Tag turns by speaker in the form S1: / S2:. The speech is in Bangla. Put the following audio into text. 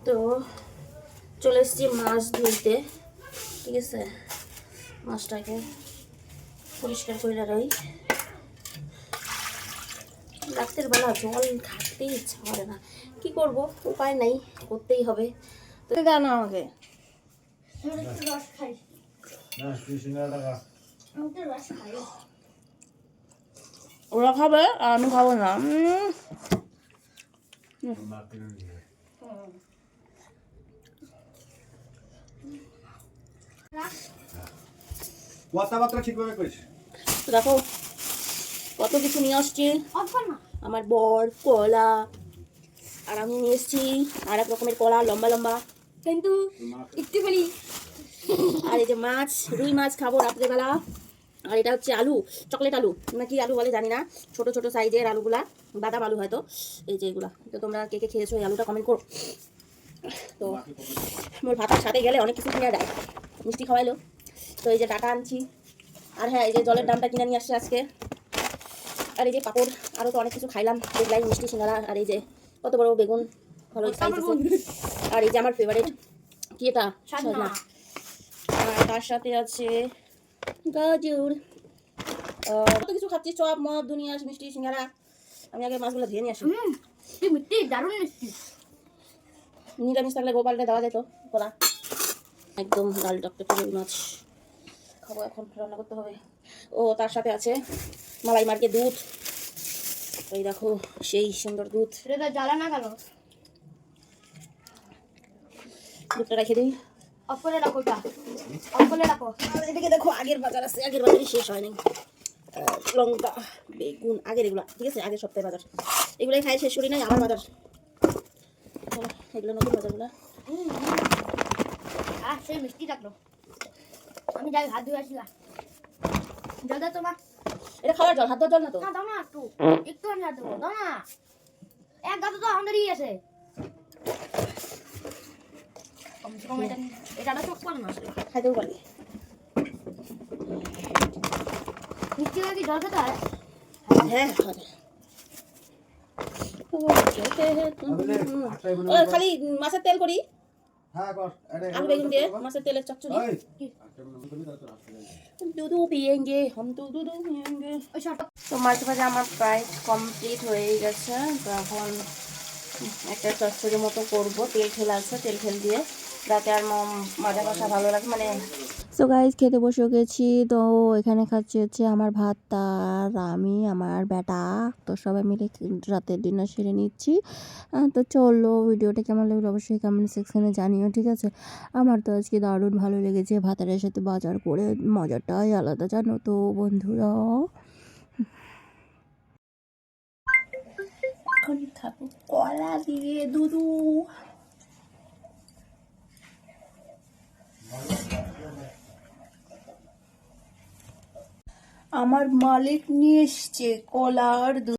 S1: তো চলে এসেছি মাছ ধুইতে ঠিক আছে? মাছটাকে পরিষ্কার করে রই রাত্রের বেলা জল ঘাটতেই ইচ্ছা করে না। কি করব? উপায় নাই করতেই হবে। তো দাও না আমাকে। ওরা খাবে আর আমি খাব না উম,
S2: মা কিনে নিয়ে কথাবার্তা ঠিকভাবে করিস।
S1: দেখো কত কিছু নিয়ে আসছি? আমার বর কলা আর আমি নিয়ে এসেছি আর এক রকমের কলা লম্বা লম্বা।
S3: কিন্তু একটুখানি।
S1: আর এই যে মাছ রুই মাছ খাব রাত্রেবেলা। আর এটা হচ্ছে আলু চকলেট আলু। নাকি আলু বলে জানি না। ছোট ছোট সাইজের আলুগুলা বাদাম আলু হয়তো। এই যে এগুলা। তো তোমরা কে কে খেয়েছো এই আলুটা কমেন্ট করো। তো মোর ভাতার সাথে গেলে অনেক কিছু কিনে দেয় মিষ্টি খাওয়াইলো। তো এই যে টাকা আনছি। আর হ্যাঁ এই যে জলের দামটা কিনে নিয়ে আসছে আজকে। আর এই যে পাপড় আরও তো অনেক কিছু খাইলাম। দেখলাই মিষ্টি সিঙ্গারা আর এই যে কত বড় বেগুন ভালো আর এই যে আমার ফেভারিট কি এটা?
S3: সজনা।
S1: আর তার সাথে আছে গাজর। কত কিছু খাচ্ছি? চপ মপ দুনিয়া মিষ্টি সিঙ্গারা। আমি আগে মাছগুলো ধুয়ে নিয়ে আসি।
S3: মিষ্টি দারুণ মিষ্টি।
S1: নিরামিষ থাকলে গোপালটা দেওয়া যেত কলা। একদম লাল টকটকে মাছ খাব এখন রান্না করতে হবে। ও তার সাথে আছে মালাই মার্কে দুধ। ওই দেখো সেই সুন্দর দুধ।
S3: জ্বালা না গেল
S1: দুধটা রেখে দিই।
S3: অফ করে রাখো ওটা। অফ করে রাখো।
S1: এদিকে দেখো আগের বাজার আছে আগের বাজারই শেষ হয়নি। লঙ্কা বেগুন আগের এগুলা ঠিক আছে? আগের সপ্তাহের বাজার। এগুলাই খাই শেষ করি নাই আমার বাজার। এগুলো নতুন বাজারগুলো।
S3: সেই মিষ্টি থাকল। আমি যাই হাত ধুয়ে আসি দাও তোমার
S1: এটা খাওয়ার জল হাত ধোয়ার জল না তো?
S3: না দাও না একটু। একটু আমি হাত দেবো দাও না। এক গাছে তো আমাদেরই আছে। কমসে কম এটা এটা চোখ করে না। আসলে
S1: খাইতেও পারবি
S3: মিষ্টি কি জল খেতে হয়?
S1: হ্যাঁ খালি মাছের তেল করি।
S2: হ্যাঁ
S1: তেলের চচ্চড়ি।
S2: এই আচ্ছা করি তারপর আসলে
S1: দুধু পিয়েঙ্গে হম দুধু পিয়েঙ্গে তো মাছ ভাজা আমার প্রায় কমপ্লিট হয়ে গেছে। তখন একটা মতো করব। তেল ঠেল আছে তেল ঠেল দিয়ে। যাতে আর মাজা কষা ভালো লাগে মানে
S4: সো গাইজ খেতে বসে গেছি। তো এখানে খাচ্ছি হচ্ছে আমার ভাত আর আমি, আমার বেটা। তো সবাই মিলে রাতের ডিনার সেরে নিচ্ছি। তো চলো, ভিডিওটা কেমন লাগল অবশ্যই কমেন্ট সেকশানে জানিও, ঠিক আছে? আমার তো আজকে দারুণ ভালো লেগেছে ভাতারের সাথে বাজার করে। মজাটাই আলাদা, জানো তো বন্ধুরা।
S1: খাব কলা দিয়ে দুধু। আমার মালিক নিয়ে এসছে কলার দুধ।